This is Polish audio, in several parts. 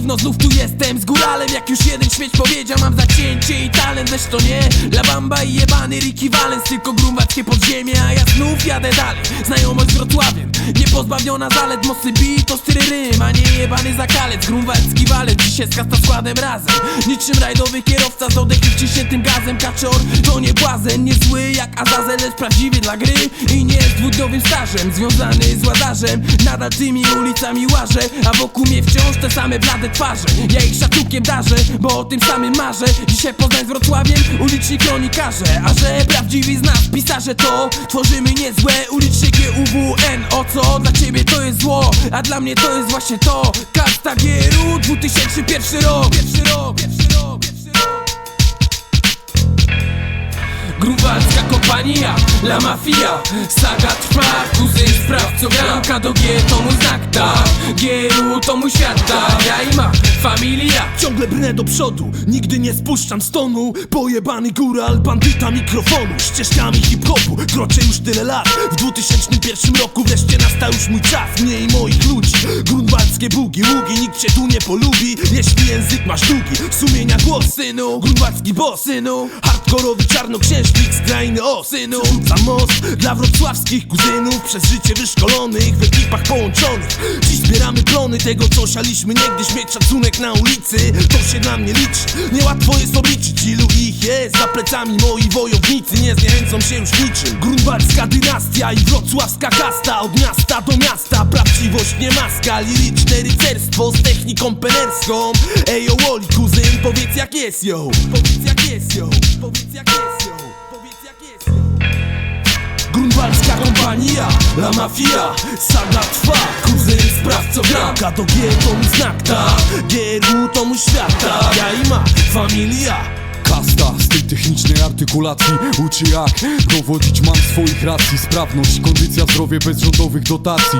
No znów tu jestem z góralem Jak już jeden śmieć powiedział Mam zacięcie i Lecz to nie La Bamba i jebany Ricky Valens Tylko grumwackie podziemie A ja znów jadę dalej. Znajomość z Wrocławiem Nie pozbawiona zalet Mocny beat to styry rym A nie jebany zakalec. Grumwacki walec Dzisiaj z kasta składem razem. Niczym rajdowy kierowca Z oddechem wciśniętym gazem. Kaczor to nie błazen Nie zły jak Azazel Lecz prawdziwy dla gry. I nie jest dwudniowym stażem Związany z łazarzem. Nadal tymi ulicami łażę A wokół mnie wciąż te same blade twarze. Ja ich szacunkiem darzę Bo o tym samym marzę. Dzisiaj Poznań z Wrocławiem Uliczni kronikarze A że prawdziwi z nas pisarze to Tworzymy niezłe uliczne GUWN O co dla ciebie to jest zło A dla mnie to jest właśnie to. Karta GRU 2001 rok. Pierwszy rok, pierwszy rok, pierwszy rok. Gruwalska kompania, La Mafia. Saga trwa, kuzyn spraw co do G to mój znak, tak. GRU to mój świat, tak. Ja i ma familia. Ciągle brnę do przodu, nigdy nie spuszczam z tonu Pojebany góral, bandyta mikrofonu Ścieżkami hip-hopu, kroczę już tyle lat W 2001 roku wreszcie nastał już mój czas Mniej moich ludzi, grunwaldzkie bugi Ługi, nikt cię tu nie polubi. Jeśli język masz długi, sumienia głos Synu, Grunwaldzki boss, synu Hardkorowy czarnoksiężnik z krainy os Synu. Rzucam most dla wrocławskich kuzynów Przez życie wyszkolonych, w ekipach połączonych. Dziś zbieramy plony tego co sialiśmy niegdyś. Mieć szacunek na ulicy, to się dla mnie liczy. Niełatwo jest obliczyć ilu ich jest Za plecami moi wojownicy. Nie zniechęcą się już niczym. Grunwaldzka dynastia i wrocławska kasta. Od miasta do miasta, prawdziwość nie maska. Liryczne rycerstwo z techniką penerską. Ejo Woli kuzyn, powiedz jak jest yo. Powiedz jak jest yo Powiedz jak jest yo Powiedz jak jest yo Grunwaldzka kompania, La Mafia Saga trwa, kuzyn sprawco gra. K do G to mój znak, ta GRU to mój świat, ta Ja i ma familia technicznej artykulacji. Uczy jak dowodzić mam swoich racji. Sprawność, kondycja, zdrowie bez rządowych dotacji.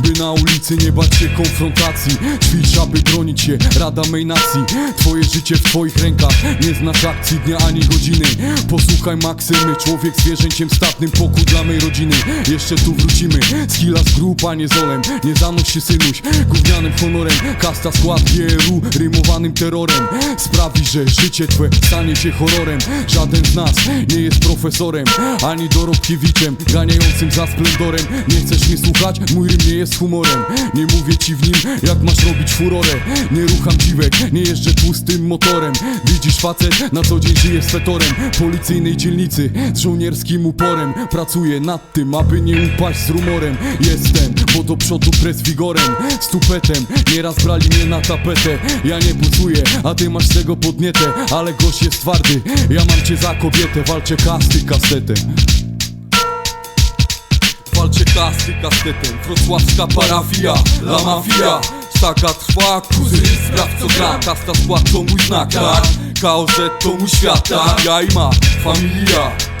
By na ulicy nie bać się konfrontacji. Ćwicz, aby bronić się, rada mej nacji. Twoje życie w twoich rękach, nie znasz akcji dnia ani godziny. Posłuchaj maksymy, człowiek zwierzęciem statnym. Pokój dla mej rodziny, jeszcze tu wrócimy. Skilla z grup, a nie zolem, nie zanoś się synuś. Gównianym honorem, kasta skład GRU Rymowanym terrorem. Sprawi, że życie twe stanie się horrorem Żaden z nas nie jest profesorem Ani Dorobkiewiczem, ganiającym za splendorem. Nie chcesz mnie słuchać? Mój rym nie jest humorem. Nie mówię ci w nim, jak masz robić furorę. Nie rucham dziwek, nie jeżdżę tłustym motorem. Widzisz facet, na co dzień żyje z fetorem. Policyjnej dzielnicy, z żołnierskim uporem. Pracuję nad tym, aby nie upaść z rumorem. Jestem, bo do przodu pres wigorem Z tupetem, nieraz brali mnie na tapetę. Ja nie bucuję, a ty masz tego podnietę. Ale gość jest twardy, ja mam cię za kobietę Walczę kasty kastetem Walczę kasty kastetem, wrocławska parafia, la mafia. Saga trwa, kuzyn spraw co gra. Kasta skład to mój znak, tak? KOZ to mój świat, tak? Ja i ma familia